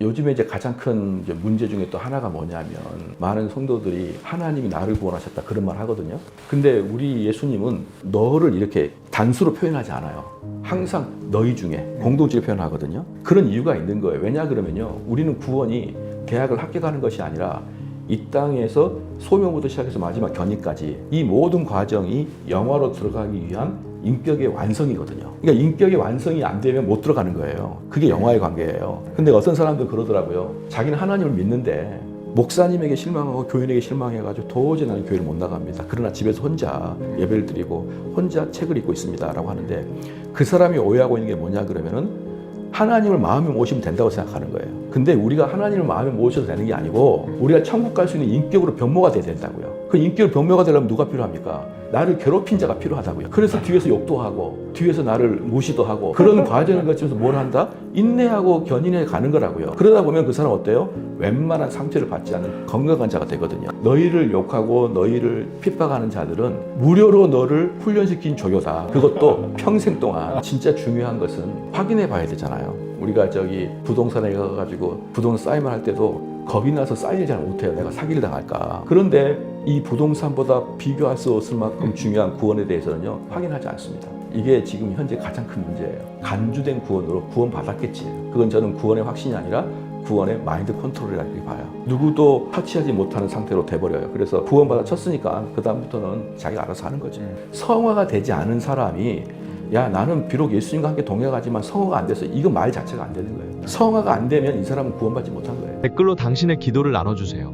요즘에 이제 가장 큰 이제 문제 중에 또 하나가 뭐냐면 많은 성도들이 하나님이 나를 구원하셨다 그런 말 하거든요. 근데 우리 예수님은 너를 이렇게 단수로 표현하지 않아요. 항상 너희 중에 공동체를 표현하거든요. 그런 이유가 있는 거예요. 왜냐 그러면요. 우리는 구원이 계약을 합격하는 것이 아니라 이 땅에서 소명부터 시작해서 마지막 견인까지 이 모든 과정이 영화로 들어가기 위한 인격의 완성이거든요. 그러니까 인격의 완성이 안 되면 못 들어가는 거예요. 그게 영화의 관계예요. 근데 어떤 사람들 그러더라고요. 자기는 하나님을 믿는데 목사님에게 실망하고 교인에게 실망해가지고 도저히 나는 교회를 못 나갑니다. 그러나 집에서 혼자 예배를 드리고 혼자 책을 읽고 있습니다라고 하는데 그 사람이 오해하고 있는 게 뭐냐 그러면은 하나님을 마음에 모시면 된다고 생각하는 거예요. 근데 우리가 하나님을 마음에 모셔도 되는 게 아니고 우리가 천국 갈 수 있는 인격으로 변모가 돼야 된다고요. 그 인격으로 변모가 되려면 누가 필요합니까? 나를 괴롭힌 자가 필요하다고요. 그래서 뒤에서 욕도 하고 뒤에서 나를 무시도 하고 그런 과정을 거치면서 뭘 한다? 인내하고 견인해 가는 거라고요. 그러다 보면 그 사람 어때요? 웬만한 상처를 받지 않는 건강한 자가 되거든요. 너희를 욕하고 너희를 핍박하는 자들은 무료로 너를 훈련시킨 조교다. 그것도 평생 동안 진짜 중요한 것은 확인해 봐야 되잖아요. 우리가 저기 부동산에 가가지고 부동산 사인을 할 때도 겁이 나서 사인을 잘 못해요. 내가 사기를 당할까. 그런데 이 부동산보다 비교할 수 없을 만큼 중요한 구원에 대해서는요, 확인하지 않습니다. 이게 지금 현재 가장 큰 문제예요. 간주된 구원으로 구원 받았겠지. 그건 저는 구원의 확신이 아니라 구원의 마인드 컨트롤이라고 이렇게 봐요. 누구도 터치하지 못하는 상태로 돼버려요. 그래서 구원받아 쳤으니까 그 다음부터는 자기가 알아서 하는 거죠. 성화가 되지 않은 사람이 야 나는 비록 예수님과 함께 동행하지만 성화가 안 돼서 이거 말 자체가 안 되는 거예요. 성화가 안 되면 이 사람은 구원받지 못한 거예요. 댓글로 당신의 기도를 나눠주세요.